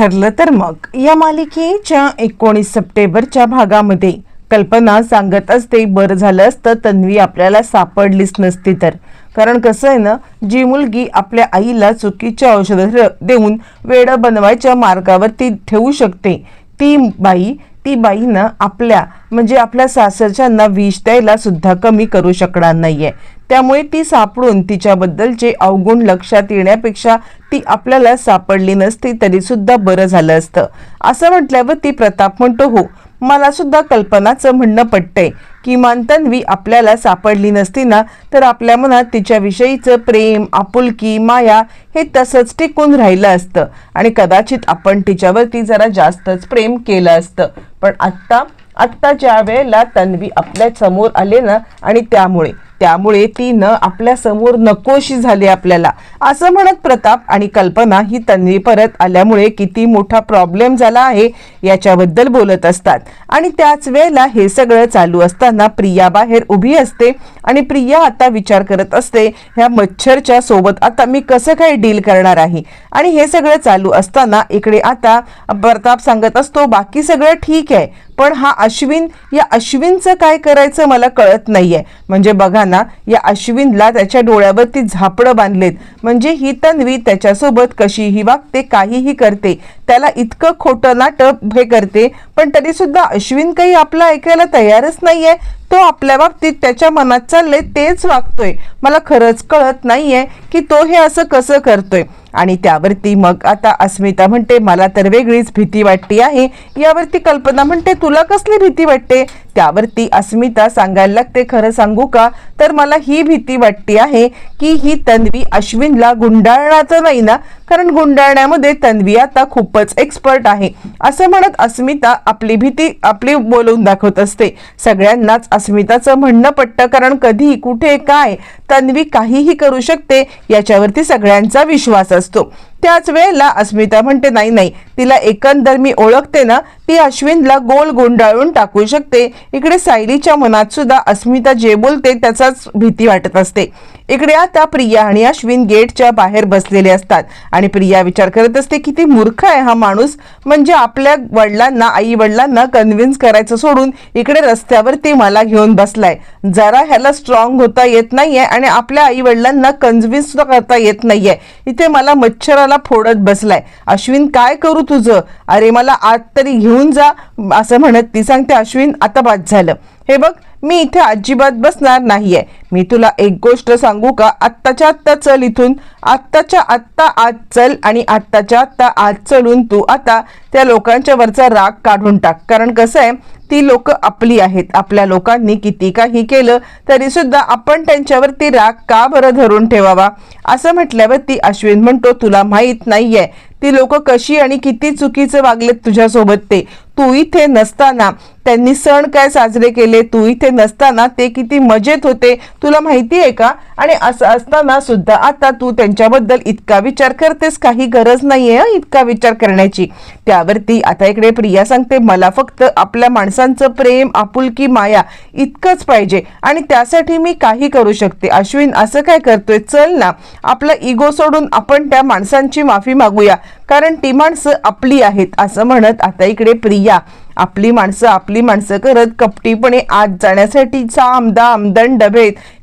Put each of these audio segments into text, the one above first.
ठरलं तर मग. या मालिकेच्या एकोणीस सप्टेंबरच्या भागामध्ये कल्पना सांगत असते बरं झालं असतं तन्वी आपल्याला सापडलीच नसती तर. कारण कसं आहे ना जी मुलगी आपल्या आईला चुकीच्या औषधं देऊन वेडं बनवायच्या मार्गावरती ठेवू शकते ती बाई ती बाई ना आपल्या म्हणजे आपल्या सासरच्यांना विष द्यायला सुद्धा कमी करू शकणार नाहीये. त्यामुळे ती सापडून तिच्याबद्दलचे अवगुण लक्षात येण्यापेक्षा ती आपल्याला सापडली नसती तरी सुद्धा बरं झालं असतं. असं म्हटल्यावर ती प्रताप म्हणतो हो मला सुद्धा कल्पनाचं म्हणणं पटतंय. किमान तन्वी आपल्याला सापडली नसती ना तर आपल्या मनात तिच्याविषयीचं प्रेम आपुलकी माया हे तसंच टिकून राहिलं असतं. आणि कदाचित आपण तिच्यावरती जरा जास्तच प्रेम केलं असतं. पण आत्ता आत्ता ज्या वेळेला तन्वी आपल्यासमोर आले ना आणि त्यामुळे त्यामुळे ती न आपल्यासमोर नकोशी झाली आपल्याला. असं म्हणत प्रताप आणि कल्पना ही तन्वी परत आल्यामुळे किती मोठा प्रॉब्लेम झाला आहे याच्याबद्दल बोलत असतात. आणि त्याच वेळेला हे सगळं चालू असताना प्रिया बाहेर उभी असते आणि प्रिया आता विचार करत असते ह्या मच्छरच्या सोबत आता मी कसं काय डील करणार आहे? आणि हे सगळं चालू असताना इकडे आता प्रताप सांगत असतो बाकी सगळं ठीक आहे. पण हा अश्विन या अश्विनचं काय करायचं मला कळत नाही आहे म्हणजे बघा ना या अश्विनला त्याच्या डोळ्यावरती झापडं बांधलेत. म्हणजे ही तन्वी त्याच्यासोबत कशीही वागते काहीही करते त्याला इतकं खोटं नाटक हे करते पण तरीसुद्धा अश्विन काही आपलं ऐकायला तयारच नाही आहे तो आपल्या बाबतीत त्याच्या मनात चाललंय तेच वागतोय. मला खरंच कळत नाहीये की तो हे असं कसं करतोय. आणि त्यावरती मग आता अस्मिता म्हणते मला तर वेगळीच भीती वाटते आहे. यावरती कल्पना म्हणते तुला कसली भीती वाटते? त्यावरती अस्मिता सांगायला लागते खरं सांगू का? तर मला ही भीती वाटते आहे की ही तन्वी अश्विनला गुंडाळण्याचं नाही ना? कारण गुंडाळण्यामध्ये तन्वी आता खूपच एक्सपर्ट आहे. असं म्हणत अस्मिता आपली भीती आपली बोलवून दाखवत असते. सगळ्यांनाच अस्मिताचं म्हणणं पट्ट कारण कधी कुठे काय तन्वी काहीही करू शकते याच्यावरती सगळ्यांचा विश्वास असतो. त्याच वेळेला अस्मिता म्हणते नाही नाही तिला एकंदर मी ओळखते ना ती अश्विनला गोल गुंडाळून टाकू शकते. इकडे सायलीच्या मनात सुद्धा अस्मिता जे बोलते त्याचाच भीती वाटत असते. इकडे आता प्रिया आणि अश्विन गेटच्या बाहेर बसलेले असतात आणि प्रिया विचार करत असते किती मूर्ख आहे हा माणूस. म्हणजे आपल्या वडिलांना आई वडिलांना कन्व्हिन्स करायचं सोडून इकडे रस्त्यावर ते मला घेऊन बसलाय. जरा ह्याला स्ट्रॉंग होता येत नाहीये आणि आपल्या आई वडिलांना कन्व्हिन्स सुद्धा करता येत नाहीये. इथे मला मच्छराला फोडत बसलाय. अश्विन काय करू तुझं? अरे मला आत तरी घेऊन जा असं म्हणत ती सांगते अश्विन आता बाद झालं. हे बघ मी इथे अजिबात बसणार नाहीये. मी तुला एक गोष्ट सांगू का? आत्ताच्या आत्ता चल इथून. आत्ताच्या आत्ता आज चल आणि आत्ताच्या आत्ता आज चलून तू आता त्या लोकांच्या वरचा राग काढून टाक. कारण कसं आहे ती लोक आपली आहेत. आपल्या लोकांनी किती काही केलं तरी सुद्धा आपण त्यांच्यावरती राग का बरं धरून ठेवावा? असं म्हटल्यावर ती अश्विन म्हणतो तुला माहीत नाहीये. ती लोक कशी आणि किती चुकीचे वागलेत तुझ्यासोबत ते? तू इथे नसताना त्यांनी सण काय साजरे केले तू इथे नसताना ते किती मजेत होते तुला माहिती आहे का? आणि असं असताना सुद्धा आता तू त्यांच्याबद्दल इतका विचार करतेस काही गरज नाही आहे इतका विचार करण्याची. त्यावरती आता इकडे प्रिया सांगते मला फक्त आपल्या माणसांचं प्रेम आपुलकी माया इतकंच पाहिजे. आणि त्यासाठी मी काही करू शकते. अश्विन असं काय करतोय? चल ना आपलं इगो सोडून आपण त्या माणसांची माफी मागूया. कारण ती माणसं आपली आहेत असं म्हणत आता इकडे प्रिया आपली माणसं आपली माणसं करत कपटीपणे आत जाण्यासाठी आमदा दाम दंड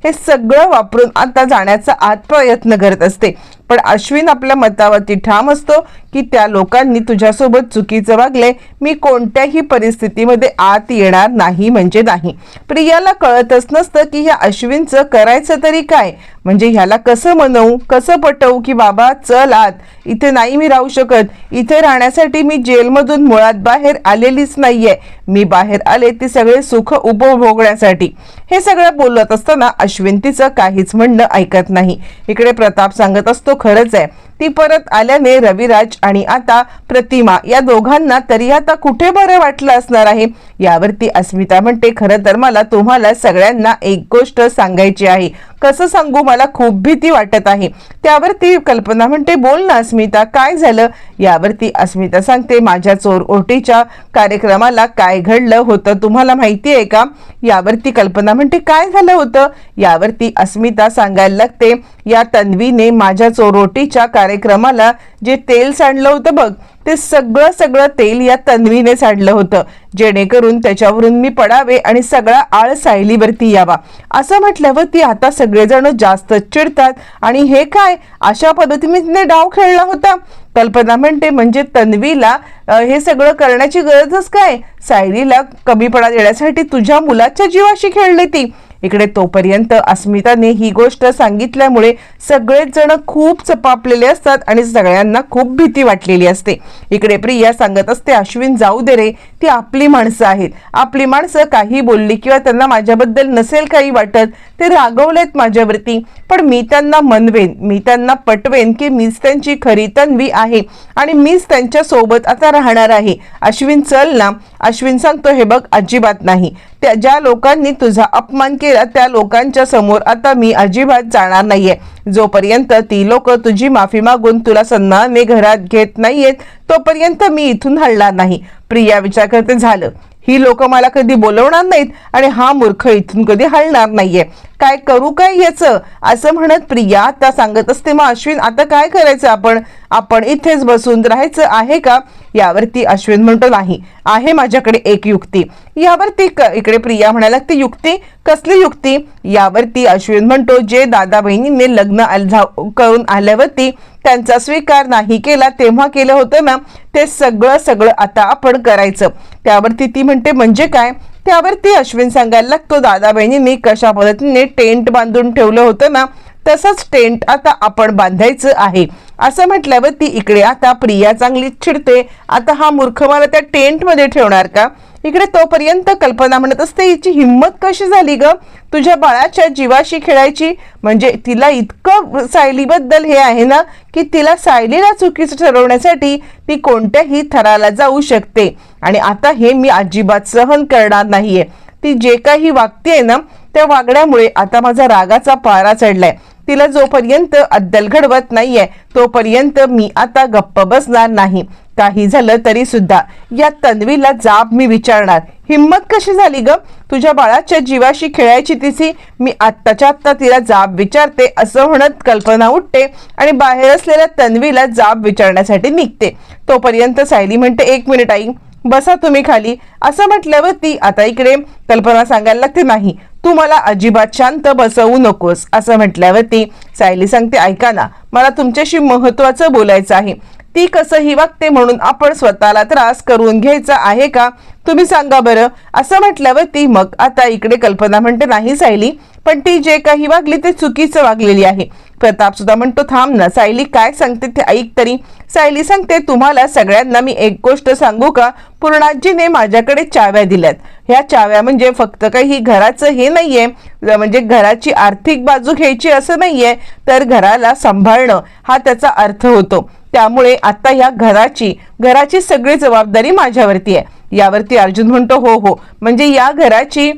हे सगळं वापरून आता जाण्याचा आत प्रयत्न करत असते. पण अश्विन आपल्या मतावरती ठाम असतो की त्या लोकांनी तुझ्यासोबत चुकीचं वागले मी कोणत्याही परिस्थितीमध्ये आत येणार नाही म्हणजे नाही. प्रियाला कळतच नसतं की ह्या अश्विनचं करायचं तरी काय? म्हणजे ह्याला कसं म्हणवू कसं पटवू की बाबा चल आत इथे नाही मी राहू शकत. इथे राहण्यासाठी मी जेलमधून मुळात बाहेर आलेलीच नाहीये. मी बाहेर आले ती सगळे सुख उपभोगण्यासाठी. हे सगळं बोलत असताना अश्विन तिचं काहीच म्हणणं ऐकत नाही. इकडे प्रताप सांगत असतो खरंच आहे. ती परत आल्याने रविराज आणि आता प्रतिमा या दोघांना तरी आता कुठे बरं वाटलं असणार आहे? यावरती अस्मिता म्हणते खरं तर मला तुम्हाला सगळ्यांना एक गोष्ट सांगायची आहे. कसं सांगू? मला खूप भीती वाटत आहे. त्यावरती कल्पना म्हणते बोल ना अस्मिता काय झालं? यावरती अस्मिता सांगते माझ्या चोर ओटीच्या कार्यक्रमाला काय घडलं होतं तुम्हाला माहिती आहे का? यावरती कल्पना म्हणते काय झालं होतं? यावरती अस्मिता सांगायला लागते या तन्वीने माझ्या चोरोटीच्या कार्यक्रमाला जे तेल सांडलं होतं बघ ते सगळं सगळं तेल या तन्वीने सांडलं होतं. जेणेकरून त्याच्यावरून मी पडावे आणि सगळा आळ सायलीवरती यावा. असं म्हटल्यावर ती आता सगळेजण जास्त चिडतात. आणि हे काय? अशा पद्धतीने तिने डाव खेळला होता. कल्पना म्हणते म्हणजे तन्वीला हे सगळं करण्याची गरजच काय? सायरीला कमीपणा देण्यासाठी तुझ्या मुलाच्या जीवाशी खेळली ती. इकडे तोपर्यंत अस्मिताने ही गोष्ट सांगितल्यामुळे सगळेच जण खूप चपापलेले असतात आणि सगळ्यांना खूप भीती वाटलेली असते. इकडे प्रिया सांगत असते अश्विन जाऊ दे रे ती आपली माणसं आहेत. आपली माणसं काही बोलली किंवा त्यांना माझ्याबद्दल नसेल काही वाटत ते रागवलेत माझ्यावरती. पण मी त्यांना मनवेन मी त्यांना पटवेन की मीच त्यांची खरी तन्वी आहे आणि मीच त्यांच्यासोबत आता राहणार आहे. अश्विन चल ना अश्विन सांगतो हे बघ अजिबात नाही. त्या ज्या लोकांनी तुझा अपमान केला त्या लोकांच्या समोर आता मी अजिबात जाणार नाहीये. जोपर्यंत ती लोक तुझी माफी मागून तुला सन्मानाने घरात घेत नाहीयेत तोपर्यंत मी इथून हलणार नाही. प्रिया विचार करते झालं. ही लोक मला कधी बोलवणार नाहीत आणि हा मूर्ख इथून कधी हलणार नाहीये. काय करू काय याचं? असं म्हणत प्रिया आता सांगत असते मग अश्विन आता काय करायचं आपण? आपण इथेच बसून राहायचं आहे का? यावरती अश्विन म्हणतो नाही आहे माझ्याकडे एक युक्ती. यावरती क- इकडे प्रिया म्हणायला ती युक्ती? कसली युक्ती? यावरती अश्विन म्हणतो जे दादा बहिणींनी लग्न झा- करून आल्यावरती त्यांचा स्वीकार नाही केला तेव्हा केलं होतं ना ते सगळं सगळं आता आपण करायचं. त्यावरती ती म्हणते म्हणजे काय? त्यावरती अश्विन सांगायला लागतो दादा बहिणींनी कशा पद्धतीने टेंट बांधून ठेवलं होतं ना तसंच टेंट आता आपण बांधायचं आहे. असं म्हटल्यावर ती इकडे आता प्रिया चांगली चिडते. आता हा मूर्ख मला त्या टेंटमध्ये ठेवणार का? इकडे तोपर्यंत कल्पना म्हणत असते हिची हिंमत कशी झाली ग? तुझ्या बाळाच्या जीवाशी खेळायची? म्हणजे तिला इतकं सायलीबद्दल हे आहे ना की तिला सायलीला चुकीचं ठरवण्यासाठी ती कोणत्याही थराला जाऊ शकते. आणि आता हे मी अजिबात सहन करणार नाहीये. ती जे काही वागतेय ना त्या वागण्यामुळे आता माझा रागाचा पारा चढलाय. तिला जोपर्यंत अद्दल घडवत नाहीये तोपर्यंत मी आता गप्प बसणार नाही. काही झालं तरी सुद्धा. या तन्वीला जाब मी विचारणार. हिम्मत कशी झाली ग? तुझ्या बाळाच्या जीवाशी खेळायची तिची? मी आत्ताच्या आत्ता तिला जाब विचारते असं म्हणत कल्पना उठते आणि बाहेर असलेल्या तन्वीला जाब विचारण्यासाठी निघते. तोपर्यंत सायली म्हणते एक मिनिट आई बसा तुम्ही खाली. असं म्हटल्यावर ती आता इकडे. कल्पना सांगायला लागते नाही तू मला अजिबात शांत बसवू नकोस असं म्हटल्यावर ती सायली सांगते ऐका ना मला तुमच्याशी महत्वाचं बोलायचं आहे. ती कसंही वागते म्हणून आपण स्वतःला त्रास करून घ्यायचा आहे का? तुम्ही सांगा बरं. असं म्हटल्यावर ती मग आता इकडे कल्पना म्हणते नाही सायली पण ती जे काही वागली ते चुकीचं वागलेली आहे. प्रताप सुद्धा म्हणतो थांब ना सायली काय सांगते ते ऐक तरी. सायली सांगते तुम्हाला सगळ्यांना मी एक गोष्ट सांगू का? पूर्णाजीने माझ्याकडे चाव्या दिल्यात. ह्या चाव्या म्हणजे फक्त काही घराचं हे नाहीये. म्हणजे घराची आर्थिक बाजू घ्यायची असं नाहीये तर घराला सांभाळणं हा त्याचा अर्थ होतो. त्यामुळे आता ह्या घराची घराची सगळी जबाबदारी माझ्यावरती आहे. यावरती अर्जुन म्हणतो हो हो. म्हणजे या घराची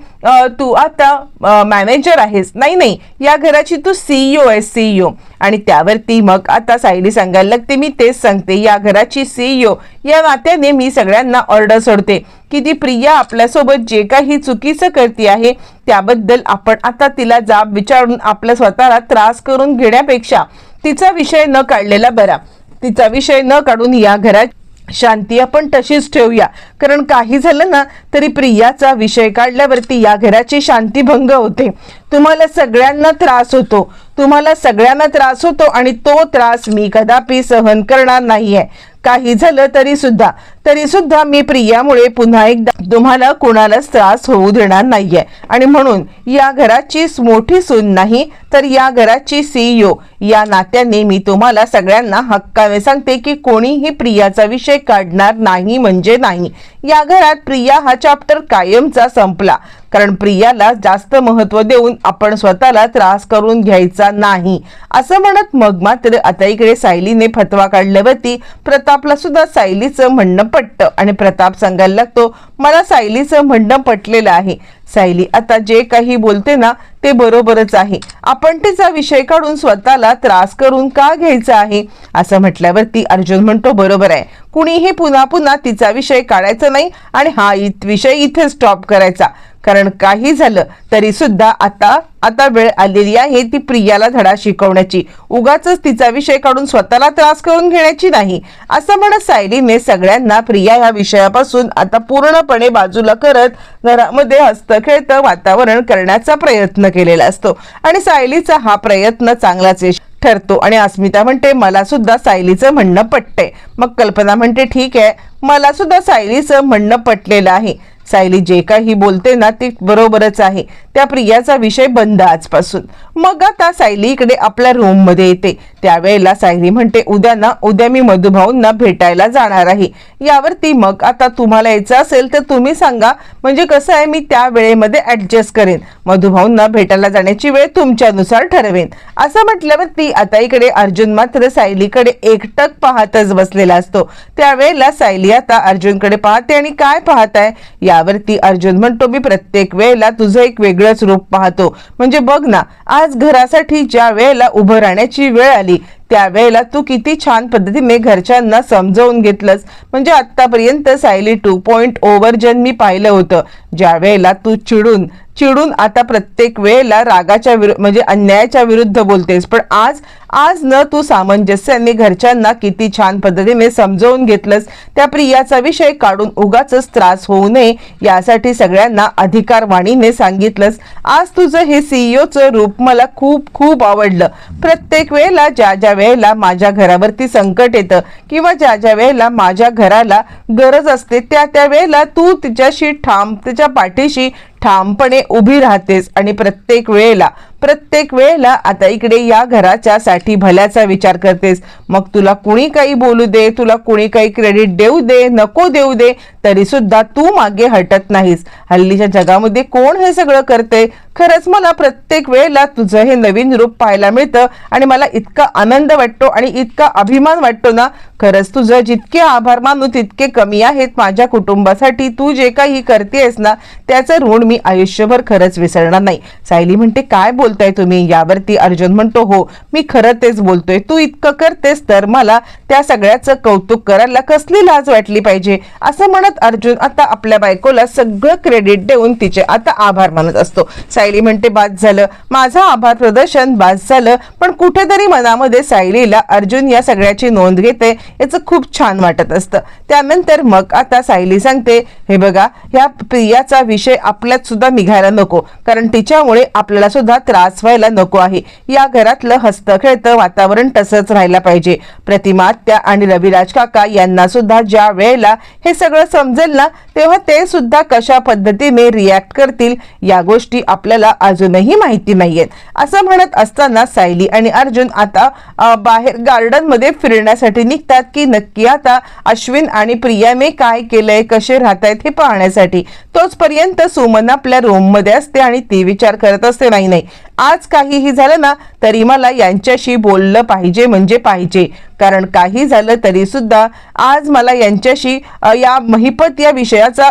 तू आता मॅनेजर आहेस. नाही नाही. या घराची तू सीईओ आहेस सीईओ आणि त्यावरती मग आता सायली सांगायला लागते मी तेच सांगते या घराची सीईओ या नात्याने मी सगळ्यांना ऑर्डर सोडते. की ती प्रिया आपल्यासोबत जे काही चुकीचं करते आहे त्याबद्दल आपण आता तिला जाब विचारून आपल्या स्वतःला त्रास करून घेण्यापेक्षा तिचा विषय न काढलेला बरा. तिचा विषय न काढून या घरात शांती आपण तशीच ठेवूया. कारण काही झालं ना तरी प्रियाचा विषय काढल्यावरती या घराची शांती भंग होते. तुम्हाला सगळ्यांना त्रास होतो. तुम्हाला सगळ्यांना त्रास होतो आणि तो त्रास मी कदापि सहन करणार नाहीये. काही झालं तरी सुद्धा. तरी सुद्धा मी प्रियामुळे पुन्हा एकदा तुम्हाला कोणालाच त्रास होऊ देणार नाहीये. आणि म्हणून या घराची मोठी सून नाही तर या घराची सीईओ या नात्याने मी तुम्हाला सगळ्यांना हक्काने सांगते की कोणीही प्रियाचा विषय काढणार नाही म्हणजे नाही. या घरात प्रिया हा चॅप्टर कायमचा संपला. कारण प्रियाला जास्त महत्त्व देऊन आपण स्वतःला त्रास करून घ्यायचा नाही. असं म्हणत मग मात्र आता इकडे सायलीने फतवा काढल्यावरती प्रतापला सुद्धा सायलीचं म्हणणं पटतं आणि प्रताप सांगायला लागतो मला सायलीचं म्हणणं पटलेलं आहे. सायली आता जे काही बोलते ना ते बरोबरच आहे. आपण तिचा विषय काढून स्वतःला त्रास करून का घ्यायचा आहे? असं म्हटल्यावरती अर्जुन म्हणतो बरोबर आहे. कुणीही पुन्हा पुन्हा तिचा विषय काढायचा नाही आणि हा इत विषय इथे स्टॉप करायचा. कारण काही झालं तरी सुद्धा आता आता वेळ आलेली आहे ती प्रियाला धडा शिकवण्याची. उगाच तिचा विषय काढून स्वतःला त्रास करून घेण्याची नाही. असं म्हणत सायलीने सगळ्यांना प्रिया या विषयापासून आता पूर्णपणे बाजूला करत घरामध्ये हस्तखेळतं वातावरण करण्याचा प्रयत्न केलेला असतो. आणि सायलीचा हा प्रयत्न चांगलाच यश ठरतो. आणि अस्मिता म्हणते मला सुद्धा सायलीचं म्हणणं पटतंय. मग कल्पना म्हणते ठीक आहे मला सुद्धा सायलीचं म्हणणं पटलेलं आहे. सायली जे काही बोलते ना ते बरोबरच आहे. त्या प्रियाचा विषय बंद आजपासून. मग आता सायली इकडे आपल्या रूममध्ये येते. त्यावेळेला सायली म्हणते उद्या ना उद्या मी मधुभाऊंना भेटायला जाणार आहे. यावरती मग आता तुम्हाला यायचं असेल तर तुम्ही सांगा. म्हणजे कसं आहे मी त्या वेळेमध्ये ऍडजस्ट करेन. मधुभाऊंना भेटायला जाण्याची वेळ तुमच्यानुसार ठरवेन. असं म्हटल्यावरती आता इकडे अर्जुन मात्र सायलीकडे एकटक पाहतच बसलेला असतो. त्यावेळेला सायली आता अर्जुनकडे पाहते आणि काय पाहताय? यावरती अर्जुन म्हणतो मी प्रत्येक वेळेला तुझं एक वेगळंच रूप पाहतो. म्हणजे बघ ना आज घरासाठी ज्या वेळेला उभं राहण्याची वेळ आली त्यावेळेला तू किती छान पद्धतीने घरच्यांना समजवून घेतलंस. म्हणजे आतापर्यंत Sayali two point o version मी पाहिलं होतं. ज्या वेळेला तू चिडून चिडून आता प्रत्येक वेळेला रागाच्या विरु म्हणजे अन्यायाच्या विरुद्ध बोलतेस. पण आज आज न तू सामंजस्याने घरच्यांना किती छान पद्धतीने समजावून घेतलंस. त्या प्रियाचा विषय काढून उगाच त्रास होऊ नये यासाठी सगळ्यांना अधिकारवाणीने सांगितलंस. आज तुझं हे सीईओचं रूप मला खूप खूप आवडलं. प्रत्येक वेळेला ज्या ज्या वेळेला माझ्या घरावरती संकट येतं किंवा ज्या ज्या वेळेला माझ्या घराला गरज असते त्या त्या वेळेला तू तिच्याशी ठाम तिच्या पाठीशी ठामपणे उभी राहतेस आणि प्रत्येक वेळेला प्रत्येक वेळेला आता इकडे या घराच्या साठी भल्याचा विचार करतेस. मग तुला कुणी काही बोलू दे तुला कुणी काही क्रेडिट देऊ दे नको देऊ दे तरी सुद्धा तू मागे हटत नाहीस. हल्लीच्या जगामध्ये कोण हे सगळं करते खरंच मला प्रत्येक वेळेला तुझं हे नवीन रूप पाहायला मिळतं आणि मला इतका आनंद वाटतो आणि इतका अभिमान वाटतो ना खरंच तुझं जितके आभार मानू तितके कमी आहेत माझ्या कुटुंबासाठी. तू जे काही करतेस ना त्याचं ऋण मी आयुष्यभर खरंच विसरणार नाही. सायली म्हणते काय बोलताय तुम्ही? यावरती अर्जुन म्हणतो हो मी खरं तेच बोलतोय. तू इतकं करतेस तर मला त्या सगळ्याचं कौतुक करायला कसली लाज वाटली पाहिजे? असं म्हणत अर्जुन आता आपल्या बायकोला सगळं क्रेडिट देऊन तिचे आता आभार मानत असतो. सायली म्हणते बाद झालं. माझं आभार प्रदर्शन बाद झालं. पण कुठेतरी मनामध्ये सायलीला अर्जुन या सगळ्याची नोंद घेते याचं खूप छान वाटत असतं. त्यानंतर मग आता सायली सांगते हे बघा ह्या प्रियाचा विषय आपल्यात सुद्धा निघायला नको. कारण तिच्यामुळे आपल्याला सुद्धा त्रास व्हायला नको आहे. या घरातलं हस्तखेळतं वातावरण तसंच राहायला पाहिजे. प्रतिमा त्या आणि रविराज काका यांना सुद्धा ज्या वेळेला हे सगळं समजेल ना तेव्हा ते सुद्धा कशा पद्धतीने रिॲक्ट करतील या गोष्टी आपल्याला अजूनही माहिती नाहीयेत असं म्हणत असताना सायली आणि अर्जुन आता बाहेर गार्डनमध्ये फिरण्यासाठी निघतात की नक्की आता अश्विन आणि प्रियाने काय केलंय कसे राहत आहेत हे पाहण्यासाठी. तोचपर्यंत सुमन आपल्या रूममध्ये असते आणि ती विचार करत असते नाही नाही आज काहीही झालं ना तरी मला यांच्याशी बोललं पाहिजे म्हणजे पाहिजे. कारण काही झालं तरी सुद्धा आज मला यांच्याशी या महिपत या विषयाचा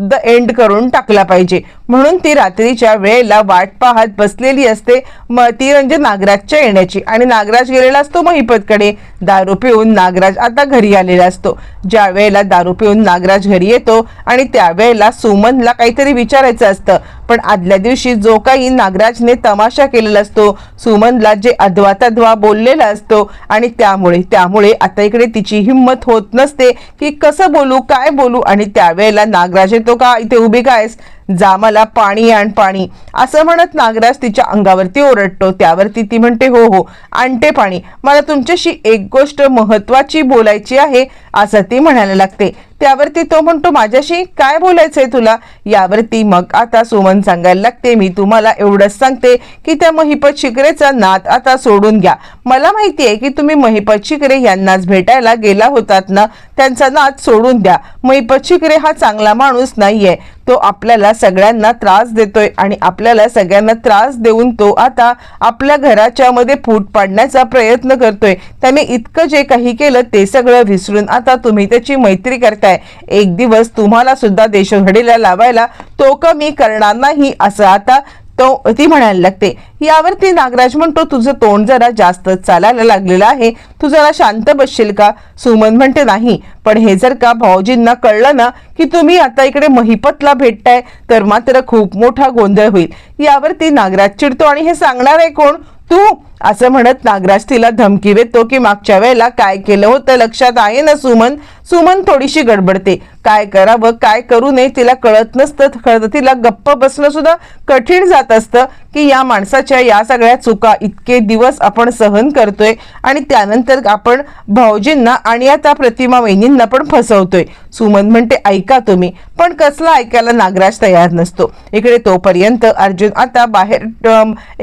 द एंड करून टाकला पाहिजे. म्हणून ती रात्रीच्या वेळेला वाट पाहत बसलेली असते म ती म्हणजे नागराजच्या येण्याची. आणि नागराज गेलेला असतो महिपतकडे. दारू पिऊन नागराज आता घरी आलेला असतो. ज्या वेळेला दारू पिऊन नागराज घरी येतो आणि त्यावेळेला सुमनला काहीतरी विचारायचं असतं. पण आदल्या दिवशी जो काही नागराजने तमाशा केलेला असतो सुमनला जे अधवा तधवा बोललेला असतो आणि त्यामुळे त्यामुळे आता इकडे तिची हिंमत होत नसते की कसं बोलू काय बोलू आणि त्यावेळेला नागराज येतो का? इथे उभी कायस जा मला पाणी आण पाणी. असं म्हणत नागराज तिच्या अंगावरती ओरडतो. त्यावरती ती म्हणते हो हो आणते पाणी. मला तुमच्याशी एक गोष्ट महत्वाची बोलायची आहे असं ती म्हणायला लागते. त्यावरती तो म्हणतो माझ्याशी काय बोलायचंय तुला? यावरती मग आता सुमन सांगायला लागते मी तुम्हाला एवढंच सांगते की त्या महिपत शिकरेचा नाद आता सोडून घ्या. मला माहिती आहे की तुम्ही महिपत शिकरे यांनाच भेटायला गेला होतात ना त्यांचा नाद सोडून द्या. महिपत शिकरे हा चांगला माणूस नाहीये. तो आपल्याला सगळ्यांना त्रास देतोय आणि आपल्याला सगळ्यांना त्रास देऊन तो आता आपल्या घराच्या मध्ये फूट पाडण्याचा प्रयत्न करतोय. त्याने इतकं जे काही केलं ते सगळं विसरून आता तुम्ही त्याची मैत्री करताय. एक दिवस तुम्हाला सुद्धा देशघडीला लावायला तो कमी करणार नाही असं आता तो ती म्हणायला लागते. यावरती नागराज म्हणतो तुझं तोंड जरा जास्त चालायला लागलेलं आहे. तू जरा शांत बसशील का? सुमन म्हणते नाही. पण हे जर का भाऊजींना कळलं ना की तुम्ही आता इकडे महिपतला भेटताय तर मात्र खूप मोठा गोंधळ होईल. यावरती नागराज चिडतो आणि हे सांगणार आहे कोण? तू असं म्हणत नागराज तिला धमकी देतो की मागच्या वेळेला काय केलं होतं लक्षात आहे ना सुमन? सुमन थोडीशी गडबडते. काय करावं काय करू नये तिला कळत नसतं. खरं तिला गप्प बसणं सुद्धा कठीण जात असतं की या माणसाच्या या सगळ्या चुका इतके दिवस आपण सहन करतोय आणि त्यानंतर आपण भाऊजींना आणि आता प्रतिमा वहिनींना पण फसवतोय. सुमन म्हणते ऐका तुम्ही पण कसला ऐकायला नागराज तयार नसतो. इकडे तोपर्यंत अर्जुन आता बाहेर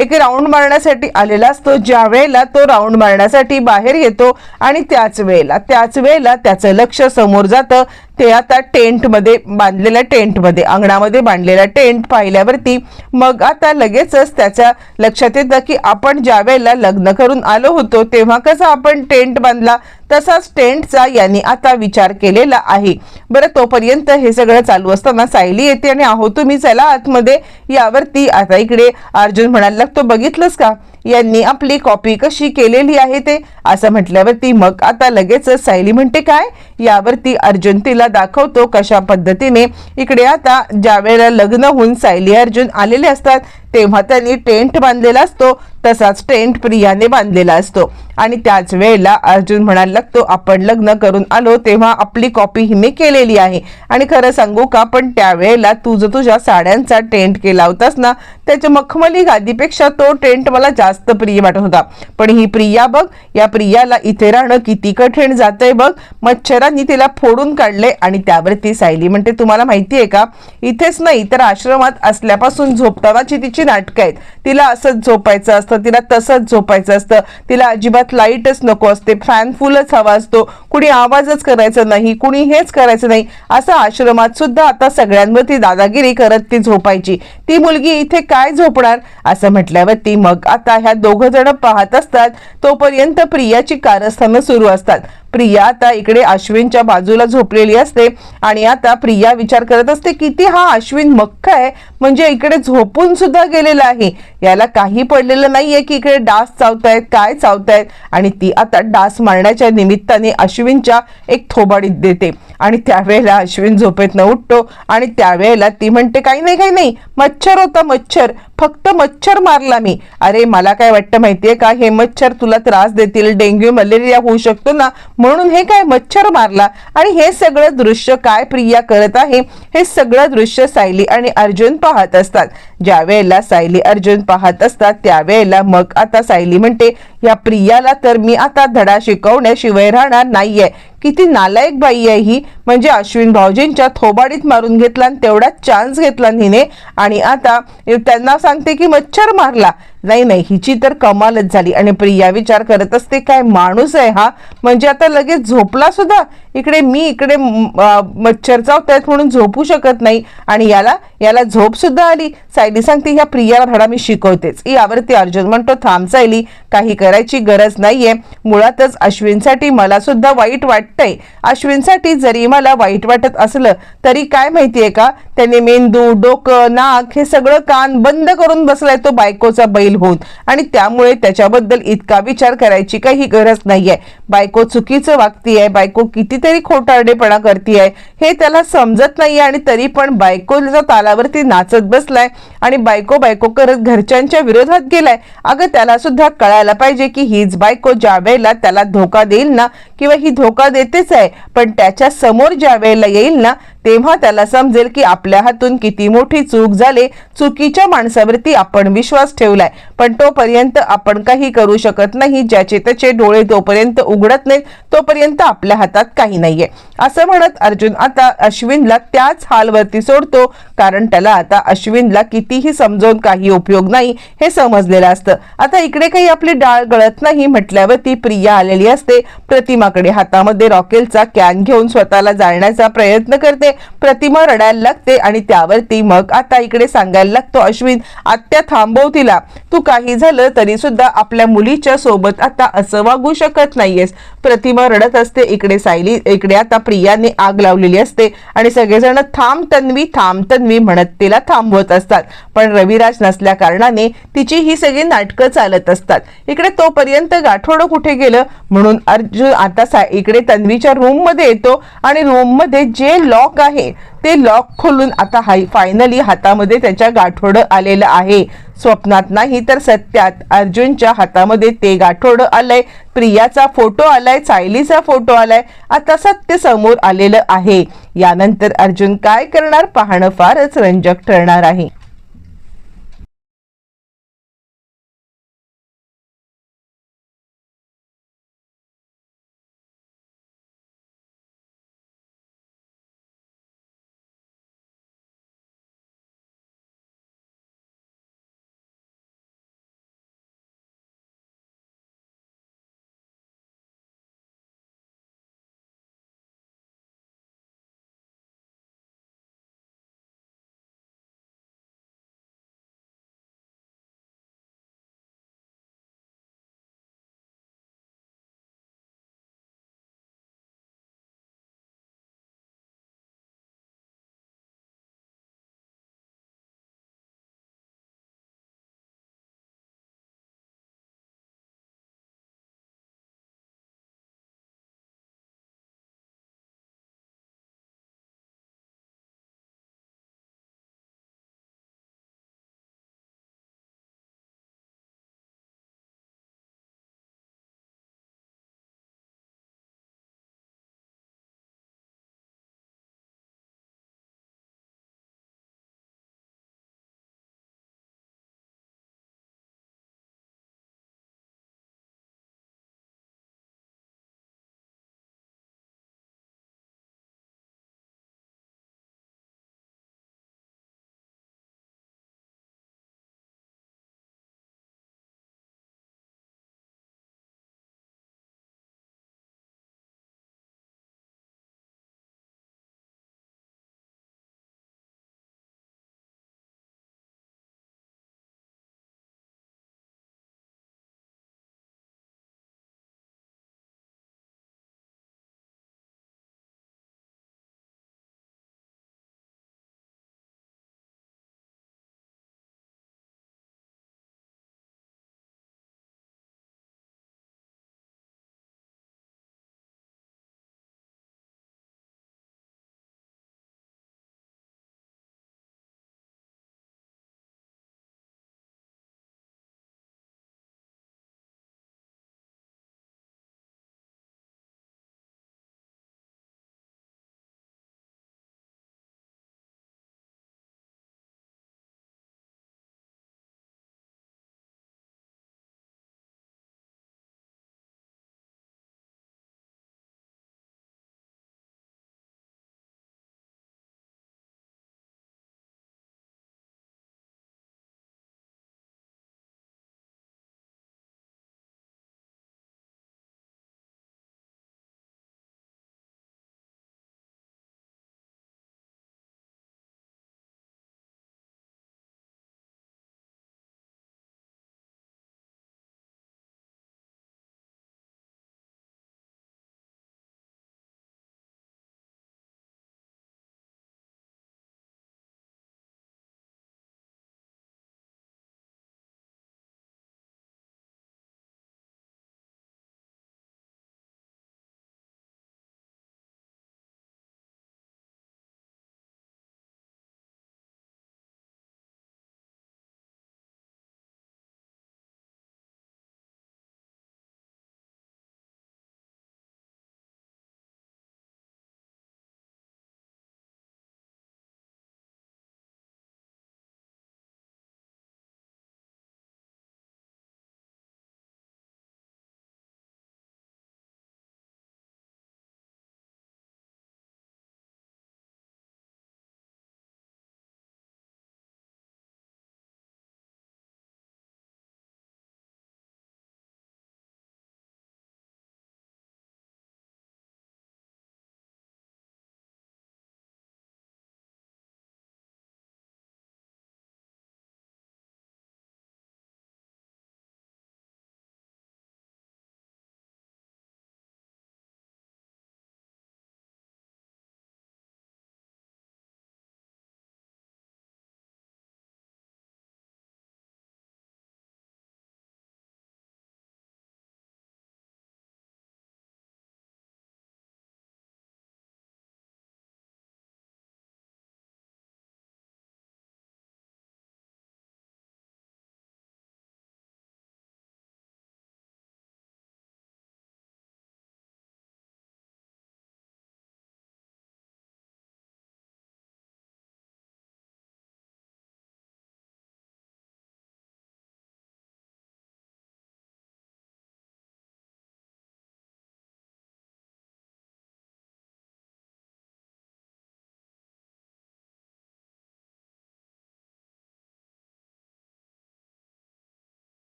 एक राऊंड मारण्यासाठी आलेला असतो. ज्या वेळेला तो राऊंड मारण्यासाठी बाहेर येतो आणि त्याच वेळेला त्याच वेळेला त्याचं लक्ष समोर जातं. ते आता टेंटमध्ये बांधलेल्या टेंटमध्ये अंगणामध्ये बांधलेला टेंट पाहिल्यावरती मग आता लगेचच त्याच्या लक्षात येतं की आपण ज्या वेळेला लग्न करून आलो होतो तेव्हा कसा आपण टेंट बांधला? तसाच टेंटचा यांनी आता विचार केलेला आहे. बरं तोपर्यंत हे सगळं चालू असताना सायली येते आणि आहो तुम्ही चला आतमध्ये. यावरती आता इकडे अर्जुन म्हणायला लागतो बघितलंस का? यांनी आपली कॉपी कशी केलेली आहे ते? असं म्हटल्यावरती मग आता लगेच सायली म्हणते काय? यावरती अर्जुन तिला दाखवतो कशा पद्धतीने. इकडे आता ज्या वेळेला लग्न होऊन सायली अर्जुन आलेले असतात तेव्हा त्यांनी टेंट बांधलेला असतो तसाच टेंट प्रियाने बांधलेला असतो. आणि त्याच वेळेला अर्जुन म्हणायला लागतो आपण लग्न करून आलो तेव्हा आपली कॉपी हिने केलेली आहे. आणि खरं सांगू का पण त्यावेळेला तुझं तुझ्या साड्यांचा टेंट केला होतास ना त्याच्या मखमली गादीपेक्षा तो टेंट मला जास्त प्रिय वाटत होता. पण ही प्रिया बघ या प्रियाला इथे राहणं किती कठीण जातंय बघ. मच्छरांनी तिला फोडून काढले आणि त्यावर ती सायली म्हणते तुम्हाला माहिती आहे का? इथेच नाही तर आश्रमात असल्यापासून झोपतानाची तिची नाटकं आहेत. तिला असंच झोपायचं असतं तिला तसंच झोपायचं असतं. तिला अजिबात लाईटच नको असते फॅन फुलच हवा असतो. कुणी आवाजच करायचा नाही कुणी हेच करायचं नाही. असं आश्रमात सुद्धा आता सगळ्यांवर ती दादागिरी करत ती झोपायची. ती मुलगी इथे काय झोपणार? असं म्हटल्यावर ती मग आता ह्या दोघं जण पाहत असतात तोपर्यंत प्रियाची कारस्थानं सुरू असतात. प्रिया आता इकडे अश्विनच्या बाजूला झोपलेली असते आणि आता प्रिया विचार करत असते किती हा अश्विन मक्का आहे. म्हणजे इकडे झोपून सुद्धा गेलेला आहे. याला काही पडलेलं नाहीये की इकडे डास चावतायत काय चावतायत. आणि ती आता डास मारण्याच्या निमित्ताने अश्विनच्या एक थोबाडीत देते. आणि त्यावेळेला अश्विन झोपेतनं उठतो आणि त्यावेळेला ती म्हणते काही नाही काही नाही. मच्छर होता मच्छर. फक्त मच्छर मारला मी. अरे मला काय वाटतं माहितीये का? हे मच्छर तुला त्रास देतील. डेंग्यू मलेरिया होऊ शकतो ना. म्हणून हे काय मच्छर मारला? आणि हे सगळं दृश्य काय प्रिया करत आहे? हे सगळं दृश्य सायली आणि अर्जुन पाहत असतात. ज्या वेळेला सायली अर्जुन पाहत असतात त्यावेळेला मग आता सायली म्हणते या प्रियाला तर मी आता धडा शिकवण्याशिवाय राहणार नाहीये. किती नालायक बाई आहे ही. म्हणजे अश्विन भाऊजींच्या थोबाडीत मारून घेतला आणि तेवढाच चान्स घेतला हिने आणि आता त्यांना सांगते की मच्छर मारला. नाही नाही हिची तर कमालच झाली. आणि प्रिया विचार करत असते काय माणूस आहे हा? म्हणजे आता लगेच झोपला सुद्धा? इकडे मी इकडे मच्छर अं, मच्छर चावतायत म्हणून झोपू शकत नाही. आणि याला याला झोप सुद्धा आली. सायली सांगते ह्या प्रियाला धडा मी शिकवतेच. यावरती अर्जुन म्हणतो थांब सायली काही करायची गरज नाहीये. मुळातच अश्विनसाठी मला सुद्धा वाईट वाटतंय. अश्विनसाठी जरी मला वाईट वाटत असलं तरी काय माहितीये का? त्याने मेंदू डोकं नाक हे सगळं कान बंद करून बसलाय तो बायकोचा बैल. होऊन. आणि त्यामुळे त्याच्याबद्दल इतका विचार करायची काही गरज नाहीये. बायको चुकीचं वागतीये बायको कितीतरी खोटारडेपणा करतीये हे त्याला समजत नाहीये आणि तरी पण बायकोच्या तालावरती नाचत बसलाय आणि बायको बायको करत घरच्यांच्या विरोधात गेलाय अगं त्याला सुद्धा कळायला पाहिजे की हीच बायको ज्या वेळेला त्याला धोका देईल ना किंवा ही धोका देतेच आहे पण त्याच्यासमोर ज्या वेळेला येईल ना तेव्हा त्याला समजेल की आपल्या हातून किती मोठी चूक झाले. चुकीच्या माणसावरती आपण विश्वास ठेवलाय. पण तोपर्यंत आपण काही करू शकत नाही ज्याचे त्याचे डोळे तोपर्यंत उघडत नाहीत तोपर्यंत आपल्या हातात काही नाहीये. असं म्हणत अर्जुन आता अश्विनला त्याच हालवरती सोडतो कारण त्याला आता अश्विनला कितीही समजवून काही उपयोग नाही हे समजलेलं असतं. आता इकडे काही आपली डाळ गळत नाही म्हटल्यावरती प्रिया आलेली असते. प्रतिमाकडे हातामध्ये रॉकेलचा कॅन घेऊन स्वतःला जाळण्याचा प्रयत्न करते. म्हणजे प्रतिमा रडायला लागते आणि त्यावरती मग आता इकडे सांगायला लागतो अश्विन आत्या थांबव तिला. तू काही झालं तरी सुद्धा आपल्या मुलीच्या सोबत आता असं वागू शकत नाहीयेस. प्रतिमा रडत असते. इकडे सायली इकडे आता प्रियाने आग लावलेली असते. आणि सगळेजण थांब तन्वी थांब तन्वी म्हणत तिला थांबवत असतात. पण रविराज नसल्या कारणाने तिची ही सगळी नाटकं चालत असतात. इकडे तोपर्यंत गाठोडं कुठे गेलं? म्हणून अर्जुन आता सा इकडे तन्वीच्या रूममध्ये येतो. आणि रूममध्ये जे लॉक आहे ते लॉक खोलून आता हाय फायनली हातामध्ये त्याच्या गाठोडं आलेलं आहे. स्वप्नात नाही तर सत्यात. अर्जुनच्या हातामध्ये ते गाठोडं आलंय. प्रियाचा फोटो आलाय सायलीचा फोटो आलाय. आता सत्य समोर आलेलं आहे. यानंतर अर्जुन काय करणार? पाहणं फारच रंजक ठरणार आहे.